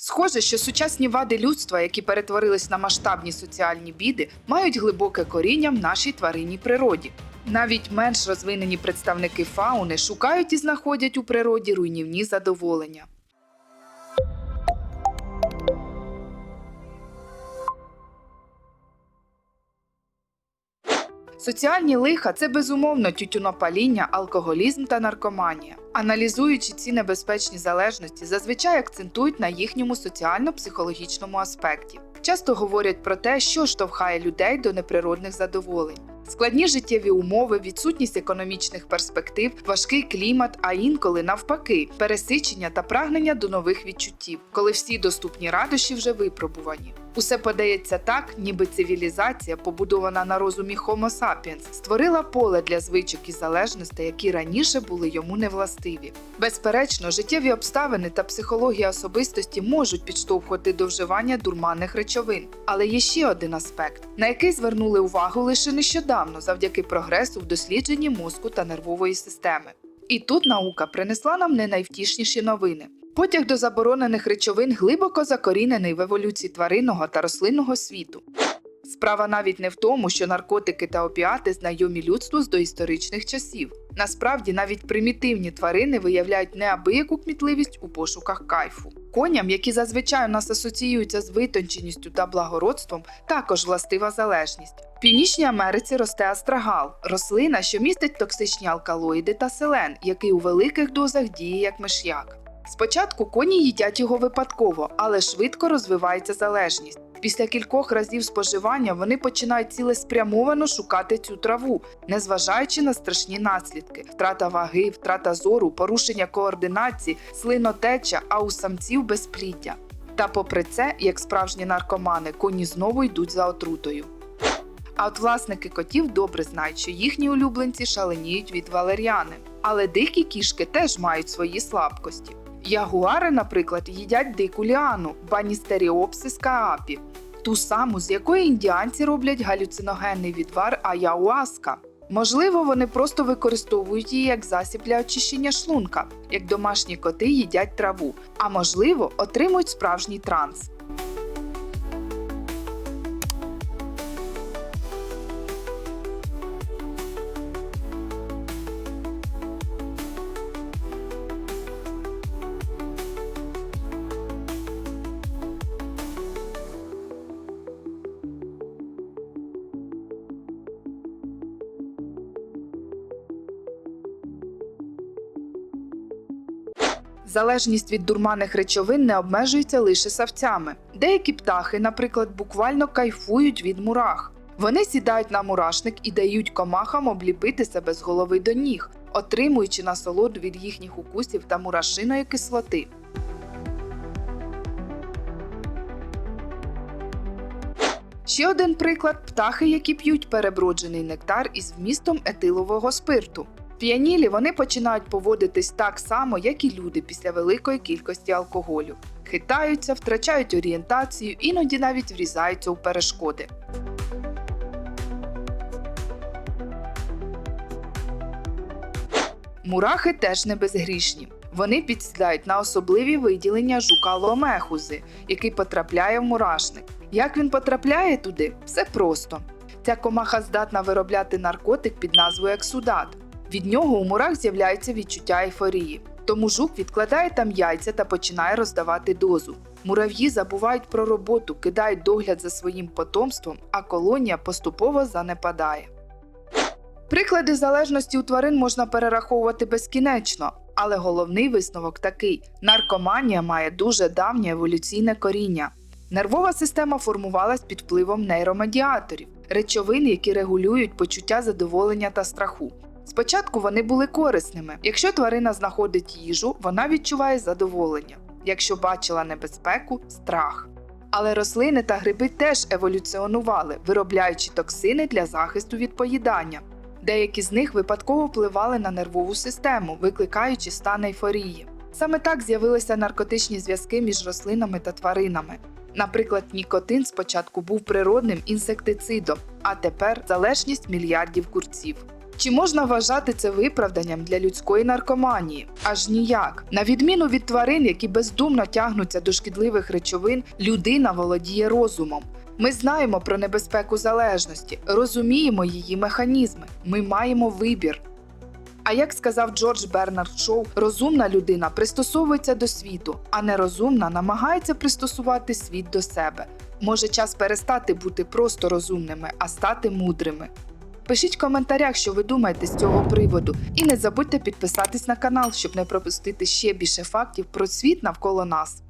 Схоже, що сучасні вади людства, які перетворились на масштабні соціальні біди, мають глибоке коріння в нашій тваринній природі. Навіть менш розвинені представники фауни шукають і знаходять у природі руйнівні задоволення. Соціальні лиха це безумовно тютюнопаління, алкоголізм та наркоманія. Аналізуючи ці небезпечні залежності, зазвичай акцентують на їхньому соціально-психологічному аспекті. Часто говорять про те, що штовхає людей до неприродних задоволень. Складні життєві умови, відсутність економічних перспектив, важкий клімат, а інколи навпаки, пересичення та прагнення до нових відчуттів, коли всі доступні радощі вже випробувані. Усе подається так, ніби цивілізація, побудована на розумі Homo sapiens, створила поле для звичок і залежностей, які раніше були йому невластиві. Безперечно, життєві обставини та психологія особистості можуть підштовхувати до вживання дурманних речовин. Але є ще один аспект, на який звернули увагу лише нещодавно завдяки прогресу в дослідженні мозку та нервової системи. І тут наука принесла нам не найвтішніші новини. Потяг до заборонених речовин глибоко закорінений в еволюції тваринного та рослинного світу. Справа навіть не в тому, що наркотики та опіати знайомі людству з доісторичних часів. Насправді, навіть примітивні тварини виявляють неабияку кмітливість у пошуках кайфу. Коням, які зазвичай у нас асоціюються з витонченістю та благородством, також властива залежність. В Північній Америці росте астрагал рослина, що містить токсичні алкалоїди та селен, який у великих дозах діє як миш'як. Спочатку коні їдять його випадково, але швидко розвивається залежність. Після кількох разів споживання вони починають цілеспрямовано шукати цю траву, незважаючи на страшні наслідки: втрата ваги, втрата зору, порушення координації, слинотеча, а у самців безпліддя. Та попри це, як справжні наркомани, коні знову йдуть за отрутою. А от власники котів добре знають, що їхні улюбленці шаленіють від валеріани. Але дикі кішки теж мають свої слабкості. Ягуари, наприклад, їдять дику ліану Баністеріопсис каапі, ту саму, з якої індіанці роблять галюциногенний відвар аяуаска. Можливо, вони просто використовують її як засіб для очищення шлунка, як домашні коти їдять траву, а можливо, отримують справжній транс. Залежність від дурманих речовин не обмежується лише савцями. Деякі птахи, наприклад, буквально кайфують від мурах. Вони сідають на мурашник і дають комахам обліпити себе з голови до ніг, отримуючи насолоду від їхніх укусів та мурашиної кислоти. Ще один приклад птахи, які п'ють переброджений нектар із вмістом етилового спирту. П'янілі вони починають поводитись так само, як і люди після великої кількості алкоголю. Хитаються, втрачають орієнтацію, іноді навіть врізаються у перешкоди. Мурахи теж не безгрішні. Вони підсідають на особливі виділення жука ломехузи, який потрапляє в мурашник. Як він потрапляє туди? Все просто. Ця комаха здатна виробляти наркотик під назвою ексудат. Від нього у мурах з'являється відчуття ейфорії. Тому жук відкладає там яйця та починає роздавати дозу. Мурав'ї забувають про роботу, кидають догляд за своїм потомством, а колонія поступово занепадає. Приклади залежності у тварин можна перераховувати безкінечно, але головний висновок такий: наркоманія має дуже давнє еволюційне коріння. Нервова система формувалась під впливом нейромедіаторів, речовин, які регулюють почуття задоволення та страху. Спочатку вони були корисними. Якщо тварина знаходить їжу, вона відчуває задоволення. Якщо бачила небезпеку страх. Але рослини та гриби теж еволюціонували, виробляючи токсини для захисту від поїдання. Деякі з них випадково впливали на нервову систему, викликаючи стан ейфорії. Саме так з'явилися наркотичні зв'язки між рослинами та тваринами. Наприклад, нікотин спочатку був природним інсектицидом, а тепер залежність мільярдів курців. Чи можна вважати це виправданням для людської наркоманії? Аж ніяк. На відміну від тварин, які бездумно тягнуться до шкідливих речовин, людина володіє розумом. Ми знаємо про небезпеку залежності, розуміємо її механізми. Ми маємо вибір. А як сказав Джордж Бернард Шоу, розумна людина пристосовується до світу, а нерозумна намагається пристосувати світ до себе. Може час перестати бути просто розумними, а стати мудрими. Пишіть в коментарях, що ви думаєте з цього приводу, і не забудьте підписатись на канал, щоб не пропустити ще більше фактів про світ навколо нас.